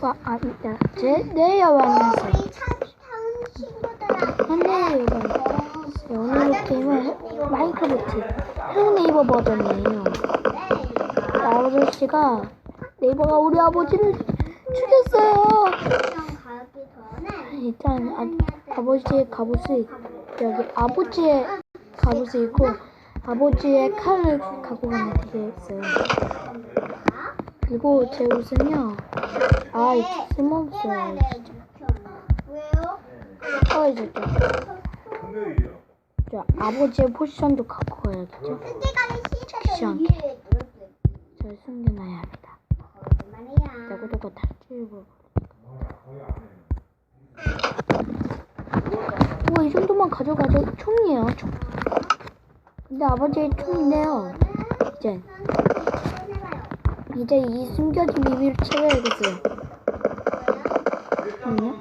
와, 아, 야, 제, 네, 여반에서. 우리 차 타는 친구들아. 네. 오늘 게임은 마인크래프트 헬로 네이버 버전이에요. 아저씨가 네이버가 우리 아버지를 죽였어요. 일단 아, 아버지의 갑옷이 여기 아버지의 갑옷이 있고 아버지의 칼을 갖고 가면 되겠어요. 그리고 제 옷은요. 아, 이거 쓸모없어요. 왜요? 아, 이제 저 아버지의 포지션도 갖고 가야겠죠. 위해 잘 숨겨놔야 합니다. 내고도가 다 찌르고. 우와, 이 정도만 가져가죠. 총이에요, 총. 근데 아버지의 총인데요. 이제, 이제 이 숨겨진 비밀을 찾아야겠어요. 아니요?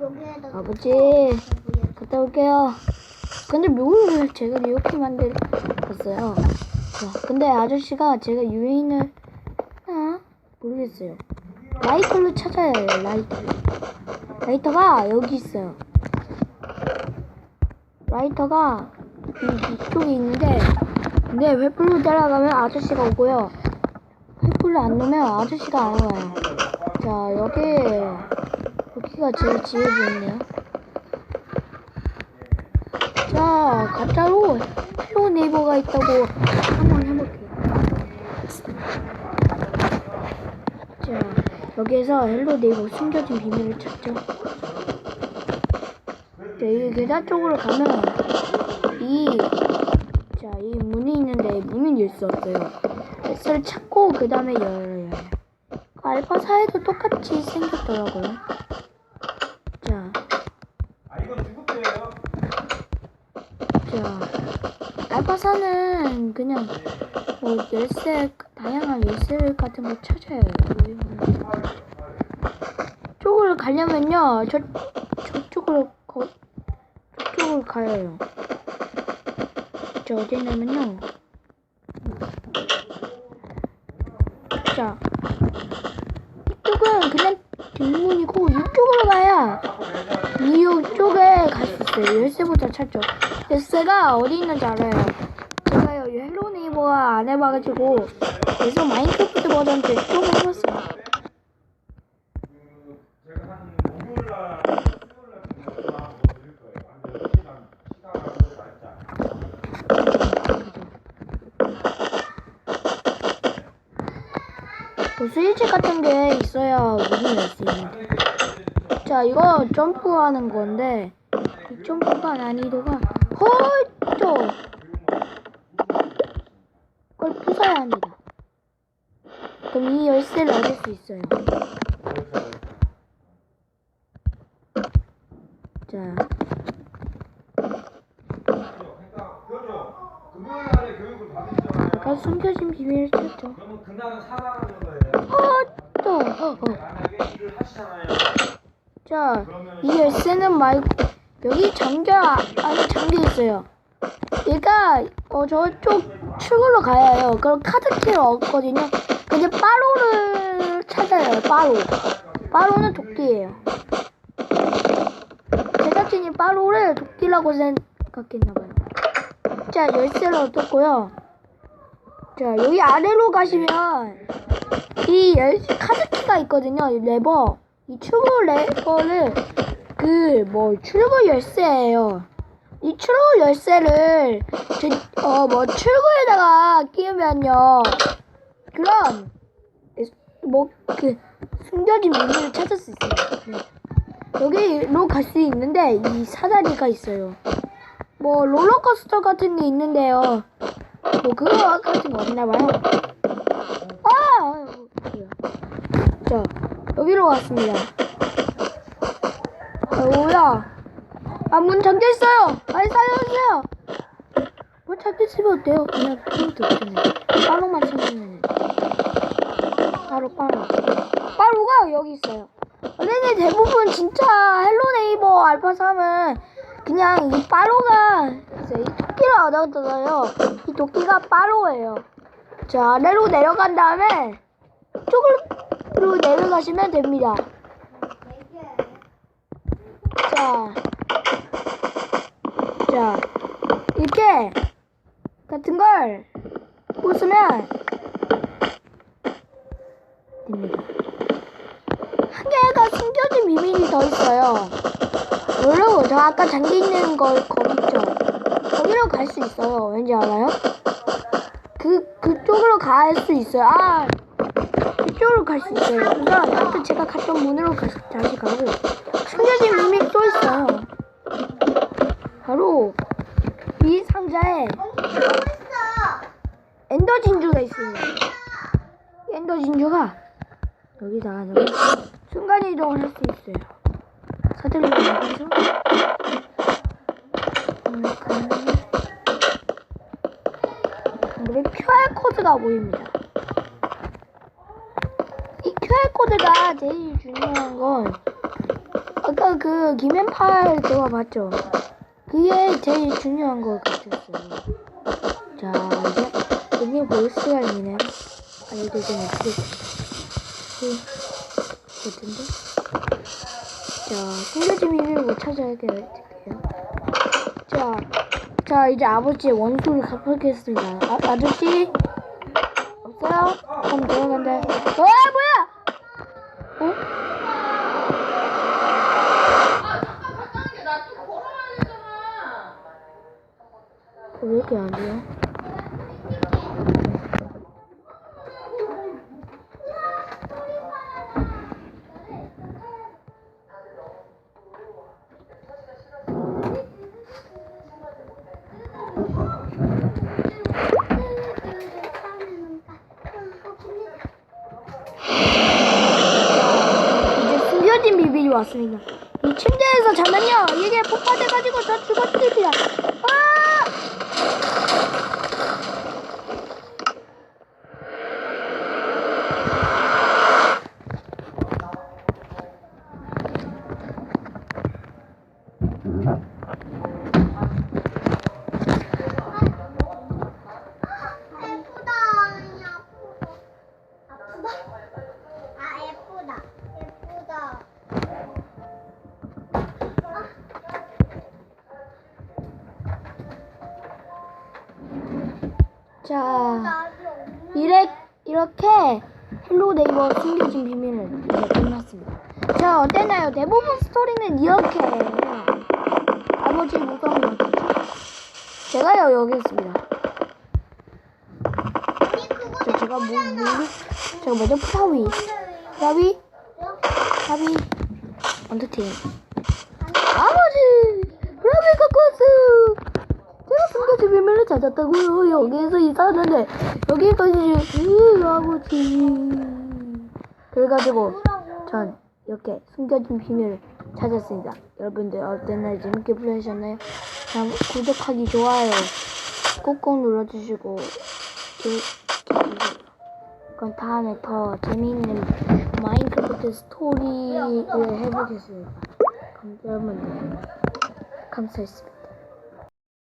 여기에다 아버지, 갔다 올게요. 근데 뭘 제가 이렇게 만들었어요. 자, 근데 아저씨가 제가 유인을, 아, 모르겠어요. 라이터를 찾아야 해요, 라이터. 라이터가 여기 있어요. 라이터가 이, 이쪽에 있는데, 근데 횃불로 따라가면 아저씨가 오고요. 횃불을 안 넣으면 아저씨가 안 와요. 자, 여기, 여기가 제일 지혜 보이네요. 자, 가짜로 헬로 네이버가 있다고 한번 해볼게요. 자, 여기에서 헬로 네이버 숨겨진 비밀을 찾죠. 자, 이 계단 쪽으로 가면 이, 자, 이 문이 있는데 문은 열 수 없어요. S를 찾고 그 다음에 열어요. 알파사에도 똑같이 생겼더라고요. 자, 아 이건 거예요? 자, 알파사는 그냥 뭐 열쇠 다양한 열쇠 같은 거 찾아요. 쪽으로 가려면요, 저 저쪽으로 거, 가요. 저 어디냐면요. 자, 이쪽은 그냥 뒷문이고 이쪽으로 가야 이쪽에 갈 수 있어요. 열쇠부터 찾죠. 열쇠가 어디 있는지 알아요. 제가요 헬로 네이버가 안 해봐가지고 그래서 마인크래프트 버전 좀 해봤어요. 제가 한 목요일 날 수요일 날 정도만 뭐 드릴 거예요. 한 10시간 시간하고 날짜. 뭐 스위치 같은 게 있어야 수 있는데. 자, 이거 점프하는 건데 이 점프가 난이도가 헐쩍 그걸 부숴야 합니다. 그럼 이 열쇠를 얻을 수 있어요. 자, 그러니까 그거죠. 금요일 날에 교육을 아까 숨겨진 비밀을 찾죠. 그러면 그날은 사과하는 거예요. 헐쩍 어, 어. 만약에 일을 하시잖아요. 자, 이 열쇠는 말고 여기 잠겨 안에 잠겨 있어요. 얘가 어 저쪽 출구로 가야 해요. 그럼 카드키를 얻거든요. 근데 빠로를 찾아요. 빠로. 빠로는 도끼예요. 제작진이 빠로를 도끼라고 생각했나봐요. 자, 열쇠를 얻었고요. 자, 여기 아래로 가시면 이 열, 카드키가 있거든요. 이 레버. 이 출구 레버를 그 뭐 출구 열쇠예요. 이 출구 열쇠를 어 뭐 출구에다가 끼우면요. 그럼 뭐 그 숨겨진 비밀을 찾을 수 있어요. 네. 여기로 갈 수 있는데 이 사다리가 있어요. 뭐 롤러코스터 같은 게 있는데요. 뭐 그거 같은 거 없나 봐요. 아! 자, 여기로 왔습니다. 아, 뭐야? 아, 문 잠겨 있어요. 빨리 살려주세요. 문 잠겨 있으면 어때요? 그냥 프린트 없잖아요. 빠로만 챙기면 바로 빠로. 빠로가 여기 있어요. 원래는 대부분 진짜 헬로 네이버 알파 3은 그냥 이 빠로가 있어요. 이 토끼를 얻었잖아요. 이 토끼가 빠로예요. 자 아래로 내려간 다음에 쪽으로 내려가시면 됩니다. 자, 자 이렇게 같은 걸 웃으면 됩니다. 한 개가 숨겨진 비밀이 더 있어요. 물론 저 아까 잠겨 있는 거 거기 있죠. 거기로 갈 수 있어요. 왠지 알아요? 그 그쪽으로 갈 수 있어요. 아 그쪽으로 갈 수 있어요. 우선 아까 제가 갔던 문으로 가, 다시 가고 숨겨진 비밀이 또 있어요. 바로 이 상자에 엔더 진주가 있습니다. 이 엔더 진주가 여기다가 순간 이동을 할 수 있어요. 사들로 나가서 우리 QR 코드가 보입니다. 이 QR 코드가 제일 중요한 건 아까 그 김앤팔 제가 봤죠. 그게 제일 중요한 것 같았어요. 자 이제 여기 볼 시간이네요. 알려드리면 어떻게 그 같은데? 자, 숨겨진 비밀을 못 찾아야겠네요. 자, 자, 이제 아버지의 원수를 갚아겠습니다. 아, 아저씨? 없어요? 그럼 들어간다. 어, 뭐야! 어? 어, 왜 이렇게 안 돼요? 숨겨진 비밀이 왔습니다. 이 침대에서 자면요, 이게 폭발돼가지고 저 죽었습니다. 아! 예쁘다. 아프다. 아 예쁘다. 예쁘다. 자. 이래, 이렇게 헬로 네이버 숨겨진 비밀을 이제 끝났습니다. 자, 어땠나요? 대부분 스토리는 이렇게. 아버지 무덤이 어디죠? 제가요, 여기 있습니다. 저, 제가 뭐, 뭐, 제가 먼저 프라위, 프라위, 프라위, 언더테인. 아버지! 프라위 갖고 왔어요! 제가 비밀을 찾았다고요. 여기에서 있었는데, 여기까지, 으, 아버지. 그래가지고, 전 이렇게 숨겨진 비밀을 찾았습니다. 여러분들 어땠나요? 재밌게 플레이하셨나요? 다음 구독하기, 좋아요 꼭꼭 눌러주시고 그- 그럼 다음에 더 재미있는 마인크래프트 스토리를 해보겠습니다. 여러분들 감사했습니다.